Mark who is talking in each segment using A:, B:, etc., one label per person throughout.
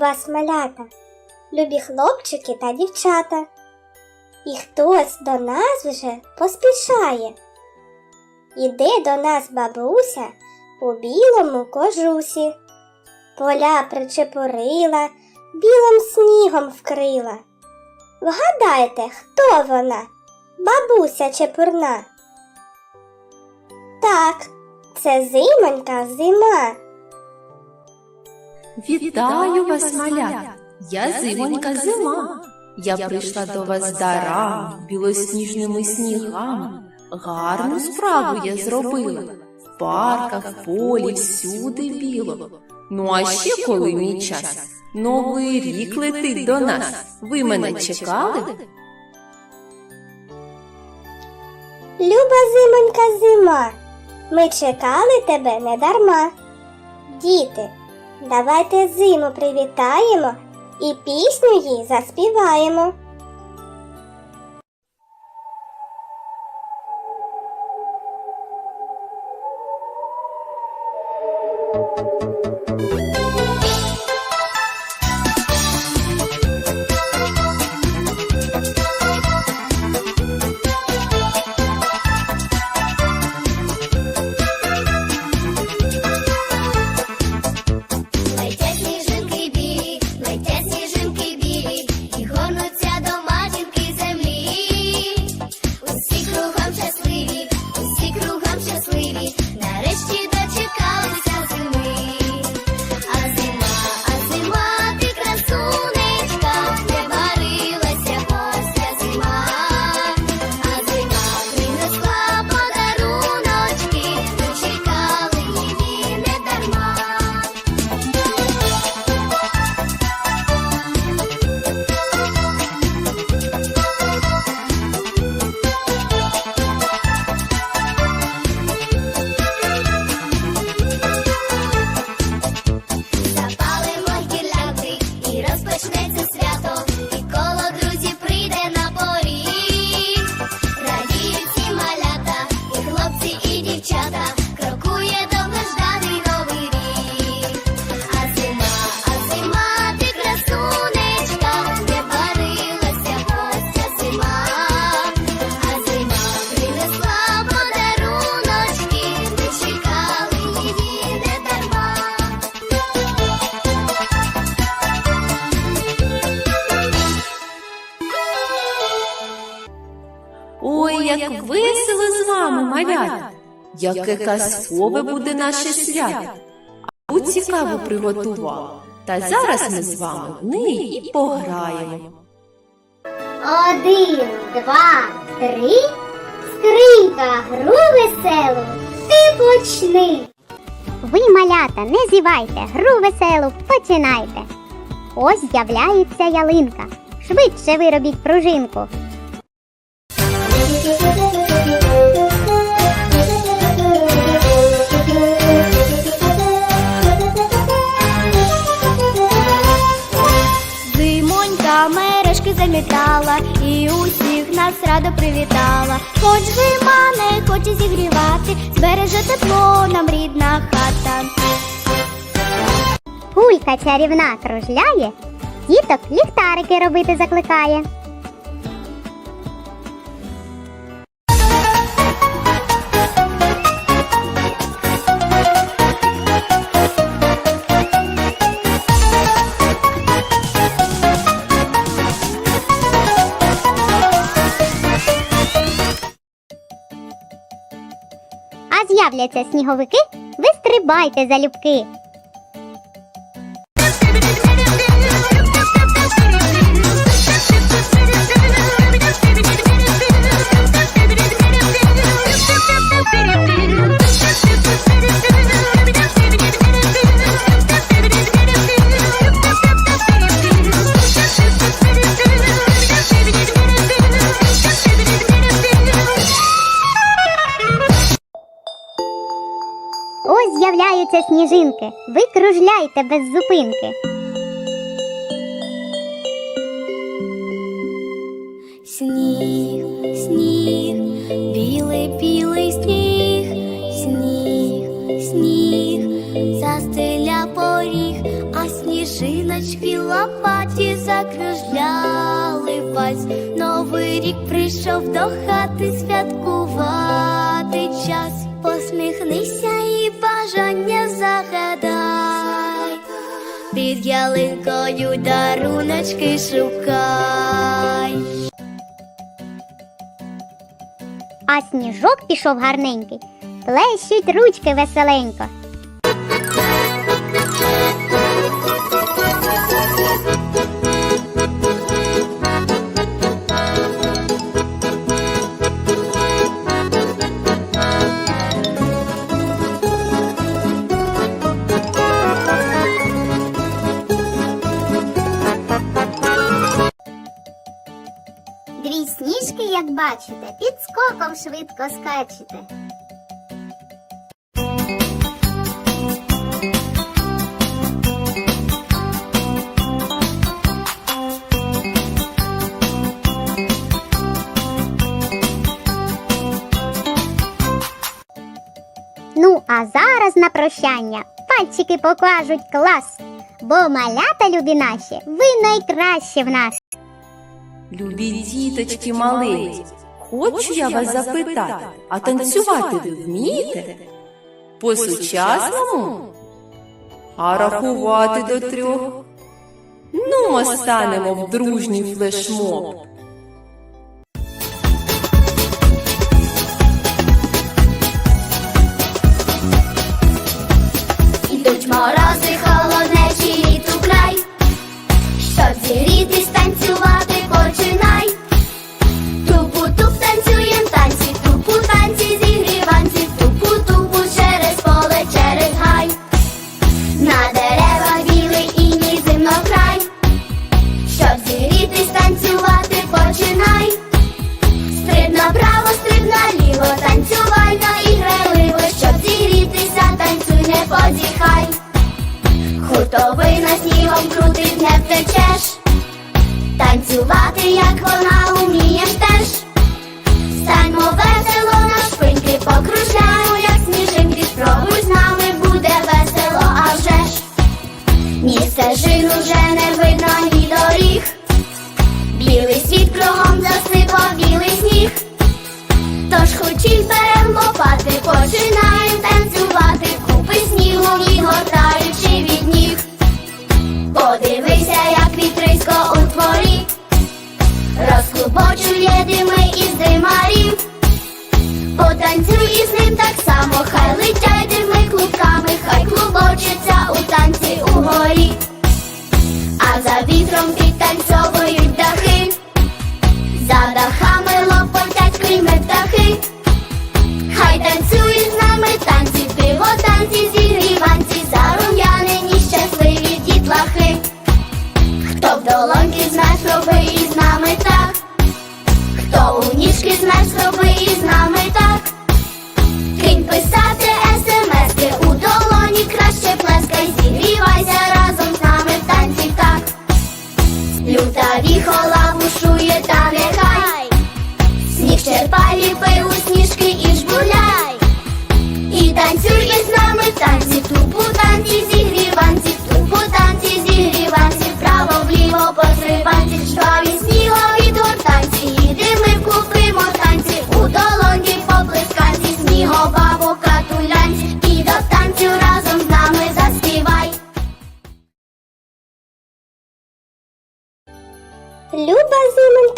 A: Вас, малята, любі хлопчики та дівчата. І хтось до нас вже поспішає. Іде до нас бабуся у білому кожусі. Поля причепурила, білим снігом вкрила. Вгадайте, хто вона? Бабуся чепурна. Так, це зимонька зима.
B: Вітаю вас, малята! Я зимонька зима. Я прийшла до вас дарами, білосніжними снігами. Гарну справу я зробила. В парках, в полі, всюди біло. Ну а ще коли мій час? Новий рік летить до нас. Ви мене чекали?
A: Люба зимонька зима, ми чекали тебе не дарма. Діти, давайте зиму привітаємо і пісню їй заспіваємо.
B: Ой, як весело з вами, малята! Яке казкове буде наше свято! А у цікаво приготувала. Та зараз ми з вами в неї і пограємо.
A: Один, два, три. Скринька, гру веселу, ти почни.
C: Ви, малята, не зівайте, гру веселу починайте. Ось з'являється ялинка. Швидше виробіть пружинку.
D: Радо привітала. Хоч зима не хоче зігрівати, збереже тепло нам рідна хата.
C: Пулька чарівна кружляє, діток ліхтарики робити закликає. З'являться сніговики, ви стрибайте залюбки. Ось сніжинки. Ви кружляйте без зупинки.
D: Сніг, сніг, білий, білий сніг, сніг, сніг, застеля поріг, а
A: сніжиночки лопаті закружляли вальс. Новий рік прийшов до хати святкувати час. Посміхнися бажання загадай. Під ялинкою даруночки шукай.
C: А сніжок пішов гарненький, плещуть ручки веселенько.
E: Бачите, під скоком швидко скачете.
C: Ну, а зараз на прощання пальчики покажуть клас, бо малята любі наші, ви найкращі в нас.
B: Любі діточки маленькі, хочу я вас запитати, а танцювати ви вмієте? По-сучасному? А рахувати до трьох? Ну, ми станемо в дружній флешмоб.
A: Хутовина снігом крутить, не втечеш. Танцювати, як вона умієш теж. Станьмо весело на шпиньки, покружляємо, як сніжинки. Спробуй з нами буде весело, а вже ж. Ні стежин уже не видно, ні доріг. Білий світ кругом засипав білий сніг. Тож хочіть берем лопати, починаєм танцювати, розклубочує дими із димарів. Потанцюй із ним так само, хай летять дими клубками, хай клубочиться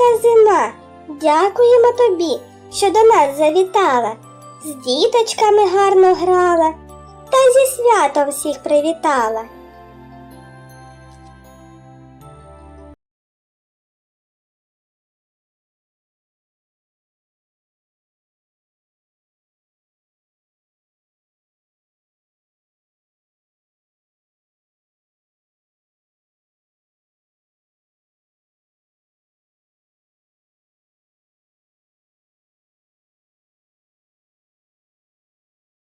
E: зимонька зима, дякуємо тобі, що до нас завітала, з діточками гарно грала та зі святом всіх привітала.